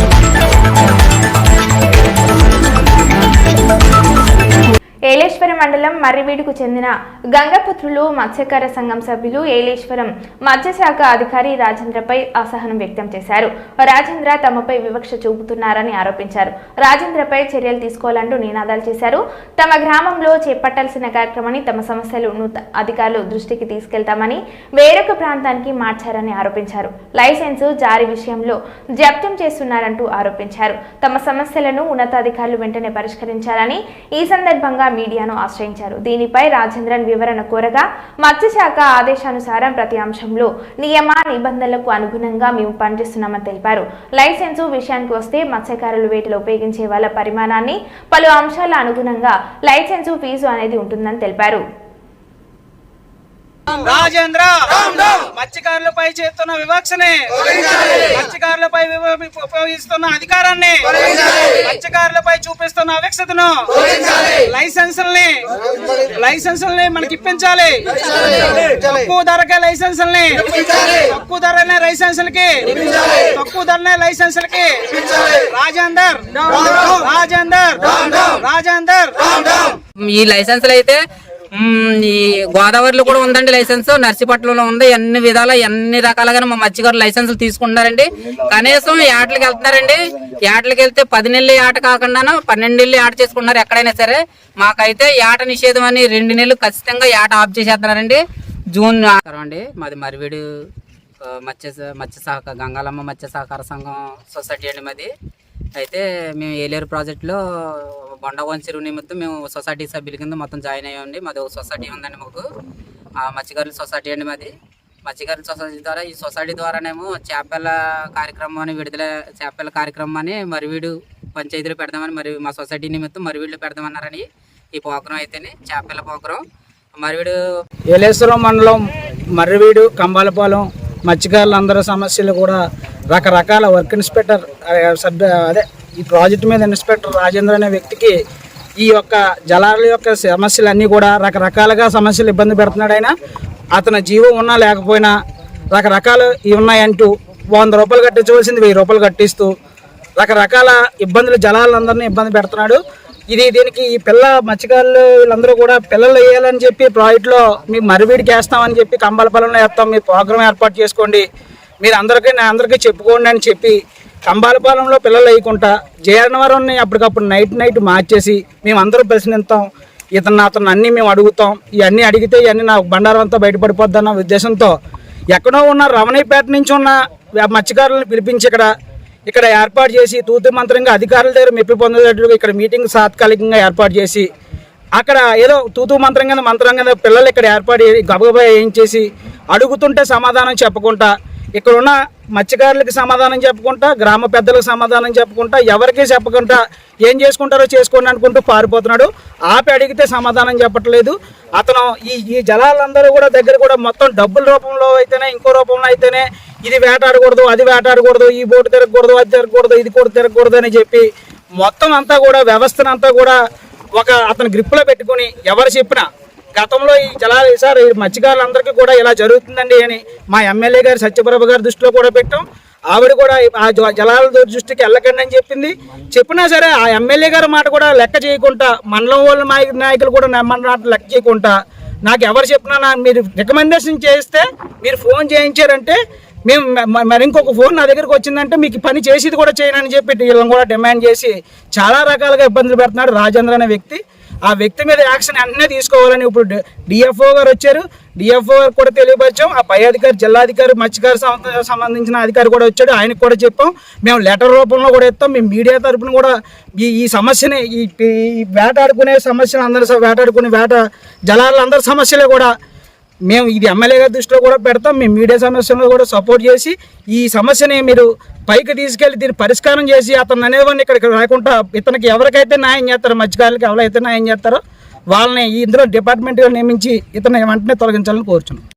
Thank you. మండలం మర్రివీడుకు చెందిన గంగపుత్రులు మత్స్యకార సంఘం సభ్యులు ఏలేశ్వరం మత్స్యశాఖ అధికారి రాజేంద్రపై అసహనం వ్యక్తం చేశారు. రాజేంద్ర తమపై వివక్ష చూపుతున్నారని ఆరోపించారు. రాజేంద్రపై చర్యలు తీసుకోవాలంటూ నినాదాలు చేశారు. తమ గ్రామంలో చేపట్టాల్సిన కార్యక్రమాన్ని తమ సమస్యలు అధికారులు దృష్టికి తీసుకెళ్తామని వేరొక ప్రాంతానికి మార్చారని ఆరోపించారు. లైసెన్సు జారీ విషయంలో జప్తం చేస్తున్నారంటూ ఆరోపించారు. తమ సమస్యలను ఉన్నతాధికారులు వెంటనే పరిష్కరించాలని ఈ సందర్భంగా మీడియాను ఆశ్రయించారు. దీనిపై రాజేంద్రన్ వివరణ కోరగా మత్స్యశాఖ ఆదేశానుసారం ప్రతి అంశంలో నియమ నిబంధనలకు అనుగుణంగా మేము పనిచేస్తున్నామని తెలిపారు. లైసెన్సు విషయానికి వస్తే మత్స్యకారులు వేటలో ఉపయోగించే వాళ్ళ పరిమాణాన్ని పలు అంశాల అనుగుణంగా లైసెన్సు ఫీజు అనేది ఉంటుందని తెలిపారు. రాజేంద్ర! మత్స్యకారులపై చేస్తున్న వివక్షని. మత్స్యకారులపై వివ- ఉపయోగిస్తున్న అధికారాన్ని. మత్స్యకారులపై చూపిస్తున్న అవిక్షతను లైసెన్సుల్ని. లైసెన్సుల్ని మనకి ఇప్పించాలి. తక్కువ ధరకే లైసెన్సుల్ని. తక్కువ ధరనే లైసెన్సులకి. తక్కువ ధరనే లైసెన్సులకి. రాజేందర్. రాజేందర్. రాజేందర్. ఈ లైసెన్సులు అయితే ఈ గోదావరిలో కూడా ఉందండి లైసెన్స్. నర్సీపట్నంలో ఉంది. అన్ని విధాల అన్ని రకాలుగా మా మత్స్యకారులు లైసెన్సులు తీసుకుంటున్నారండి. కనీసం ఏటలకు వెళ్తున్నారండి. ఏటలకు వెళ్తే పది నెలలు ఏట కాకుండా పన్నెండు నెలలు ఏట చేసుకున్నారు ఎక్కడైనా సరే. మాకైతే ఏట నిషేధం అని రెండు నెలలు ఖచ్చితంగా ఏట ఆఫ్ చేసేస్తున్నారండి. జూన్ అండి మాది మరివేడు మత్స్య మత్స్య సహకార గంగాలమ్మ మత్స్య సహకార సంఘం సొసైటీ అండి మాది. అయితే మేము ఏలేరు ప్రాజెక్టులో బొండవన్ చెరువు నిమిత్తం మేము సొసైటీ సభ్యుల కింద మొత్తం జాయిన్ అయ్యామండి. మాది ఒక సొసైటీ ఉందండి మాకు. ఆ మత్స్యకారుల సొసైటీ అండి మాది. మత్స్యకారుల సొసైటీ ద్వారా ఈ సొసైటీ ద్వారానేమో చేపల కార్యక్రమం అని విడుదల చేపల కార్యక్రమాన్ని మరివీడు పంచాయతీలో పెడదామని మరి మా సొసైటీ నిమిత్తం మరివీడులో పెడదామన్నారని ఈ పోకరం అయితేనే చేపల పోకరం. మరివీడు ఏలేశ్వరం మండలం మర్రివీడు కంబాలపాలెం మత్స్యకారులందరూ సమస్యలు కూడా రకరకాల వర్క్ ఇన్స్పెక్టర్ సభ్య అదే ఈ ప్రాజెక్ట్ మీద ఇన్స్పెక్టర్ రాజేంద్ర అనే వ్యక్తికి ఈ యొక్క జలాల యొక్క సమస్యలు అన్నీ కూడా రకరకాలుగా సమస్యలు ఇబ్బంది పెడుతున్నాడు ఆయన. అతని జీవం ఉన్నా లేకపోయినా రకరకాలు ఇవి ఉన్నాయంటూ వంద రూపాయలు కట్టించవలసింది వెయ్యి రూపాయలు కట్టిస్తూ రకరకాల ఇబ్బందులు జలాలందరినీ ఇబ్బంది పెడుతున్నాడు. ఇది దీనికి ఈ పిల్ల మత్స్యకారులు వీళ్ళందరూ కూడా పిల్లలు వేయాలని చెప్పి ప్రాజెక్ట్లో మీ మరివీడికి వేస్తామని చెప్పి కంబాలపాలెంలో వేస్తాం మీ ప్రోగ్రామ్ ఏర్పాటు చేసుకోండి. మీరు అందరికీ నా అందరికీ చెప్పుకోండి అని చెప్పి కంబాలపాలెంలో పిల్లలు వేయకుండా జయనవరంని అప్పటికప్పుడు నైట్ నైట్ మార్చేసి మేము ప్రశ్నిస్తాం ఇతను అతను అన్నీ మేము అడుగుతాం. ఇవన్నీ అడిగితే ఇవన్నీ నా బండారం అంతా బయటపడిపోద్దన్న ఉద్దేశంతో ఎక్కడో ఉన్న రమణీపేట నుంచి ఉన్న మత్స్యకారులను పిలిపించి ఇక్కడ ఇక్కడ ఏర్పాటు చేసి తూతు మంత్రంగా అధికారుల దగ్గర మెప్పి పొందేటట్టుగా ఇక్కడ మీటింగ్ తాత్కాలికంగా ఏర్పాటు చేసి అక్కడ ఏదో తూతు మంత్రం కింద మంత్రం కింద పిల్లలు ఇక్కడ ఏర్పాటు గబగబా ఏం చేసి అడుగుతుంటే సమాధానం చెప్పకుండా ఇక్కడ ఉన్న మత్స్యకారులకు సమాధానం చెప్పుకుంటా గ్రామ పెద్దలకు సమాధానం చెప్పుకుంటా ఎవరికి చెప్పకుండా ఏం చేసుకుంటారో చేసుకోండి అనుకుంటూ పారిపోతున్నాడు. ఆపి అడిగితే సమాధానం చెప్పట్లేదు. అతను ఈ ఈ జలాలందరూ కూడా దగ్గర కూడా మొత్తం డబ్బుల రూపంలో అయితేనే ఇంకో రూపంలో అయితేనే ఇది వేటాడకూడదు అది వేటాడకూడదు ఈ బోటు తిరగకూడదు అది తిరగకూడదు ఇది కూడా తిరగకూడదు అని చెప్పి మొత్తం అంతా కూడా వ్యవస్థను అంతా కూడా ఒక అతను గ్రిప్లో పెట్టుకుని ఎవరు చెప్పినా గతంలో ఈ జలాలు సార్ ఈ మత్స్యకారులందరికీ కూడా ఇలా జరుగుతుందండి అని మా ఎమ్మెల్యే గారు సత్యప్రభ గారి దృష్టిలో కూడా పెట్టాం. ఆవిడ కూడా ఆ జలాల దృష్టికి వెళ్ళకండి అని చెప్పింది. చెప్పినా సరే ఆ ఎమ్మెల్యే గారి మాట కూడా లెక్క చేయకుండా మండలం వాళ్ళ నాయకులు కూడా నా మాట లెక్క చేయకుండా నాకు ఎవరు చెప్పినా నా మీరు రికమెండేషన్ చేస్తే మీరు ఫోన్ చేయించారంటే మేము మరి ఇంకొక ఫోన్ నా దగ్గరికి వచ్చిందంటే మీకు పని చేసేది కూడా చేయనని చెప్పి వీళ్ళని కూడా డిమాండ్ చేసి చాలా రకాలుగా ఇబ్బందులు పెడుతున్నాడు రాజేంద్ర అనే వ్యక్తి. ఆ వ్యక్తి మీద యాక్షన్ వెంటనే తీసుకోవాలని ఇప్పుడు డిఎఫ్ఓ గారు వచ్చారు. డిఎఫ్ఓ గారు కూడా తెలియపరిచాం. ఆ పై అధికారి జిల్లాధికారి మత్స్యకారి సంస్థ- సంబంధించిన అధికారి కూడా వచ్చాడు. ఆయనకు కూడా చెప్పాం. మేము లెటర్ రూపంలో కూడా ఇస్తాం. మేము మీడియా తరపున కూడా ఈ ఈ సమస్యని ఈ ఈ వేటాడుకునే సమస్యను అందరి స- వేటాడుకునే వేట జలాలందరి సమస్యలే కూడా మేము ఇది ఎమ్మెల్యే గారి దృష్టిలో కూడా పెడతాం. మేము మీడియా సమస్యలో కూడా సపోర్ట్ చేసి ఈ సమస్యని మీరు పైకి తీసుకెళ్ళి దీన్ని పరిష్కారం చేసి అతను అనేవాడిని ఇక్కడికి రాకుండా ఇతనికి ఎవరికైతే న్యాయం చేస్తారో మధ్యకాలకి ఎవరైతే న్యాయం చేస్తారో వాళ్ళని ఇందులో డిపార్ట్మెంట్గా నియమించి ఇతను వెంటనే తొలగించాలని కోరుచున్నాం.